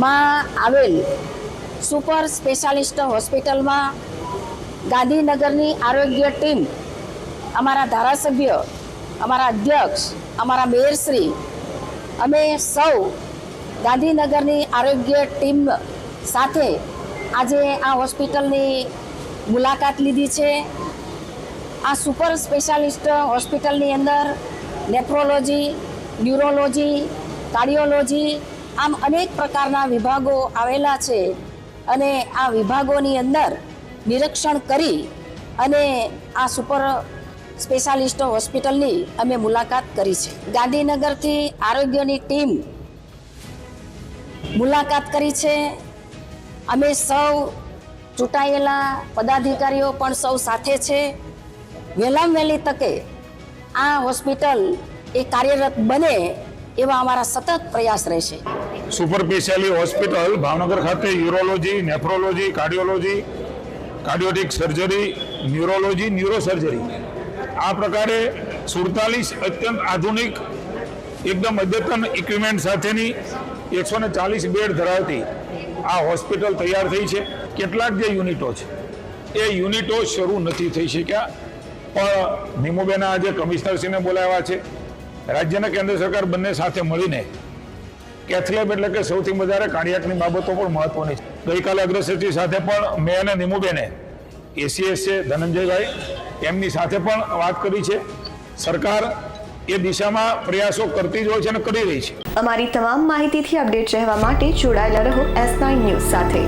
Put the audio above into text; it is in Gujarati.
માં આવેલ સુપર સ્પેશિયાલિસ્ટ હોસ્પિટલમાં ગાંધીનગરની આરોગ્ય ટીમ, અમારા ધારાસભ્ય, અમારા અધ્યક્ષ, અમારા મેયરશ્રી, અમે સૌ ગાંધીનગરની આરોગ્ય ટીમ સાથે આજે આ હોસ્પિટલની મુલાકાત લીધી છે. આ સુપર સ્પેશિયાલિસ્ટ હોસ્પિટલની અંદર નેફ્રોલોજી, ન્યુરોલોજી, કાર્ડિયોલોજી આમ અનેક પ્રકારના વિભાગો આવેલા છે અને આ વિભાગોની અંદર નિરીક્ષણ કરી અને આ સુપર સ્પેશિયાલિસ્ટ હોસ્પિટલની અમે મુલાકાત કરી છે. ગાંધીનગરથી આરોગ્યની ટીમ મુલાકાત કરી છે. અમે સૌ ચૂંટાયેલા પદાધિકારીઓ પણ સૌ સાથે છે. વહેલામ વહેલી તકે આ હોસ્પિટલ એ કાર્યરત બને એવા અમારા સતત પ્રયાસ રહેશે. સુપર સ્પેશિયાલી હોસ્પિટલ, ભાવનગર ખાતે urology, nephrology, cardiology, cardiothoracic surgery, neurology, neurosurgery. આ પ્રકારે સુડતાલીસ અત્યંત આધુનિક, એકદમ અદ્યતન ઇક્વિપમેન્ટ સાથેની એકસો ને ચાલીસ બેડ ધરાવતી આ હોસ્પિટલ તૈયાર થઈ છે. કેટલાક જે યુનિટો છે, એ યુનિટો શરૂ નથી થઈ શક્યા, પણ નિમુબેના આજે કમિશનરશ્રીને બોલાવ્યા છે. રાજ્યના કેન્દ્ર સરકાર બંને સાથે મળીને કેથલેબ એટલે કે સૌથી વધારે કાર્ડિયાકની બાબતો પણ મહત્વની છે. ગઈકાલે અગ્રસચિવ સાથે પણ મેં અને નિમુબેને એસીએસ છે ધનંજયભાઈ એમની સાથે પણ વાત કરી છે. સરકાર એ દિશામાં પ્રયાસો કરતી જ હોય છે અને કરી રહી છે. અમારી તમામ માહિતીથી અપડેટ રહેવા માટે જોડાયેલા રહો એસ નાઇન ન્યૂઝ સાથે.